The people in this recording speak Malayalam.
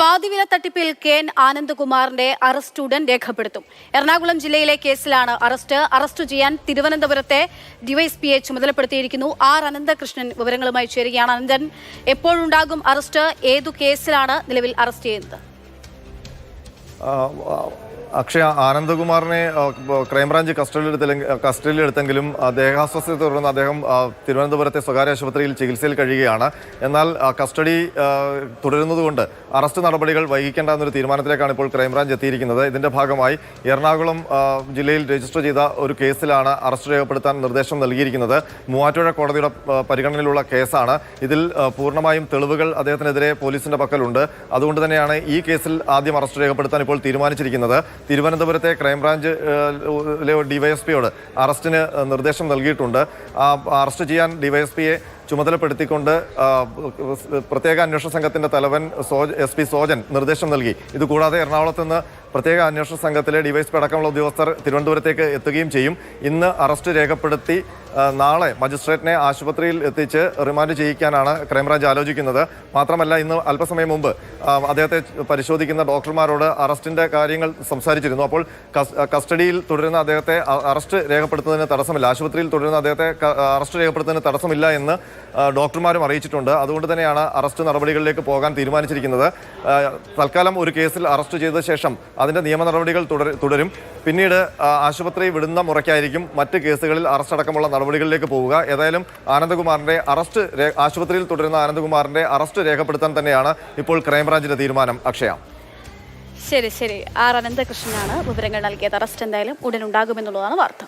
പാതിവില തട്ടിപ്പിൽ കെ എൻ ആനന്ദകുമാറിന്റെ അറസ്റ്റ് ഉടൻ രേഖപ്പെടുത്തും. എറണാകുളം ജില്ലയിലെ കേസിലാണ് അറസ്റ്റ്. അറസ്റ്റ് ചെയ്യാൻ തിരുവനന്തപുരത്തെ ഡിവൈഎസ്പിയെ ചുമതലപ്പെടുത്തിയിരിക്കുന്നു. ആർ അനന്തകൃഷ്ണൻ വിവരങ്ങളുമായി ചേരുകയാണ്. അനന്തൻ എപ്പോഴുണ്ടാകും അറസ്റ്റ്? ഏതു കേസിലാണ് നിലവിൽ അറസ്റ്റ് ചെയ്യുന്നത്? അക്ഷയ ആനന്ദകുമാറിനെ ക്രൈംബ്രാഞ്ച് എടുത്തെങ്കിലും ആ, ദേഹാസ്വസ്ഥയെ തുടർന്ന് അദ്ദേഹം തിരുവനന്തപുരത്തെ സ്വകാര്യ ആശുപത്രിയിൽ ചികിത്സയിൽ കഴിയുകയാണ്. എന്നാൽ കസ്റ്റഡി തുടരുന്നതുകൊണ്ട് അറസ്റ്റ് നടപടികൾ വൈകിക്കേണ്ട എന്നൊരു തീരുമാനത്തിലേക്കാണ് ഇപ്പോൾ ക്രൈംബ്രാഞ്ച് എത്തിയിരിക്കുന്നത്. ഇതിന്റെ ഭാഗമായി എറണാകുളം ജില്ലയിൽ രജിസ്റ്റർ ചെയ്ത ഒരു കേസിലാണ് അറസ്റ്റ് രേഖപ്പെടുത്താൻ നിർദ്ദേശം നൽകിയിരിക്കുന്നത്. മൂവാറ്റുപുഴ കോടതിയുടെ പരിഗണനയിലുള്ള കേസാണ്. ഇതിൽ പൂർണമായും തെളിവുകൾ അദ്ദേഹത്തിനെതിരെ പോലീസിന്റെ പക്കലുണ്ട്. അതുകൊണ്ട് തന്നെയാണ് ഈ കേസിൽ ആദ്യം അറസ്റ്റ് രേഖപ്പെടുത്താൻ ഇപ്പോൾ തീരുമാനിച്ചിരിക്കുന്നത്. തിരുവനന്തപുരത്തെ ക്രൈംബ്രാഞ്ച് ഡിവൈഎസ്പിയോട് അറസ്റ്റിന് നിർദ്ദേശം നൽകിയിട്ടുണ്ട്. അറസ്റ്റ് ചെയ്യാൻ ഡിവൈഎസ്പിയെ ചുമതലപ്പെടുത്തിക്കൊണ്ട് പ്രത്യേക അന്വേഷണ സംഘത്തിന്റെ തലവൻ സോജ എസ് പി സോജൻ നിർദ്ദേശം നൽകി. ഇതുകൂടാതെ എറണാകുളത്ത് നിന്ന് പ്രത്യേക അന്വേഷണ സംഘത്തിലെ ഡിവൈഎസ്പി അടക്കമുള്ള ഉദ്യോഗസ്ഥർ തിരുവനന്തപുരത്തേക്ക് എത്തുകയും ചെയ്യും. ഇന്ന് അറസ്റ്റ് രേഖപ്പെടുത്തി നാളെ മജിസ്ട്രേറ്റിനെ ആശുപത്രിയിൽ എത്തിച്ച് റിമാൻഡ് ചെയ്യിക്കാനാണ് ക്രൈംബ്രാഞ്ച് ആലോചിക്കുന്നത്. മാത്രമല്ല ഇന്ന് അല്പസമയം മുമ്പ് അദ്ദേഹത്തെ പരിശോധിക്കുന്ന ഡോക്ടർമാരോട് അറസ്റ്റിന്റെ കാര്യങ്ങൾ സംസാരിച്ചിരുന്നു. അപ്പോൾ കസ്റ്റഡിയിൽ തുടരുന്ന അദ്ദേഹത്തെ അറസ്റ്റ് രേഖപ്പെടുത്തുന്നതിന് തടസ്സമില്ല. ആശുപത്രിയിൽ തുടരുന്ന അദ്ദേഹത്തെ അറസ്റ്റ് രേഖപ്പെടുത്തുന്നതിന് തടസ്സമില്ല എന്ന് ഡോക്ടർമാരും അറിയിച്ചിട്ടുണ്ട്. അതുകൊണ്ട് തന്നെയാണ് അറസ്റ്റ് നടപടികളിലേക്ക് പോകാൻ തീരുമാനിച്ചിരിക്കുന്നത്. തൽക്കാലം ഒരു കേസിൽ അറസ്റ്റ് ചെയ്ത ശേഷം അതിന്റെ നിയമ നടപടികൾ തുടരും പിന്നീട് ആശുപത്രി വിടുന്ന മുറയ്ക്കായിരിക്കും മറ്റ് കേസുകളിൽ അറസ്റ്റ് അടക്കമുള്ള നടപടികളിലേക്ക് പോവുക. ഏതായാലും ആനന്ദകുമാറിന്റെ അറസ്റ്റ് ആശുപത്രിയിൽ തുടരുന്ന ആനന്ദകുമാറിന്റെ അറസ്റ്റ് രേഖപ്പെടുത്താൻ തന്നെയാണ് ഇപ്പോൾ ക്രൈംബ്രാഞ്ചിന്റെ തീരുമാനം. അക്ഷയ. ശരി ശരി. ആർ അനന്തകൃഷ്ണനാണ് വിവരങ്ങൾ നൽകിയത്. അറസ്റ്റ് എന്തായാലും ഉടൻ ഉണ്ടാകുമെന്നുള്ളതാണ് വാർത്ത.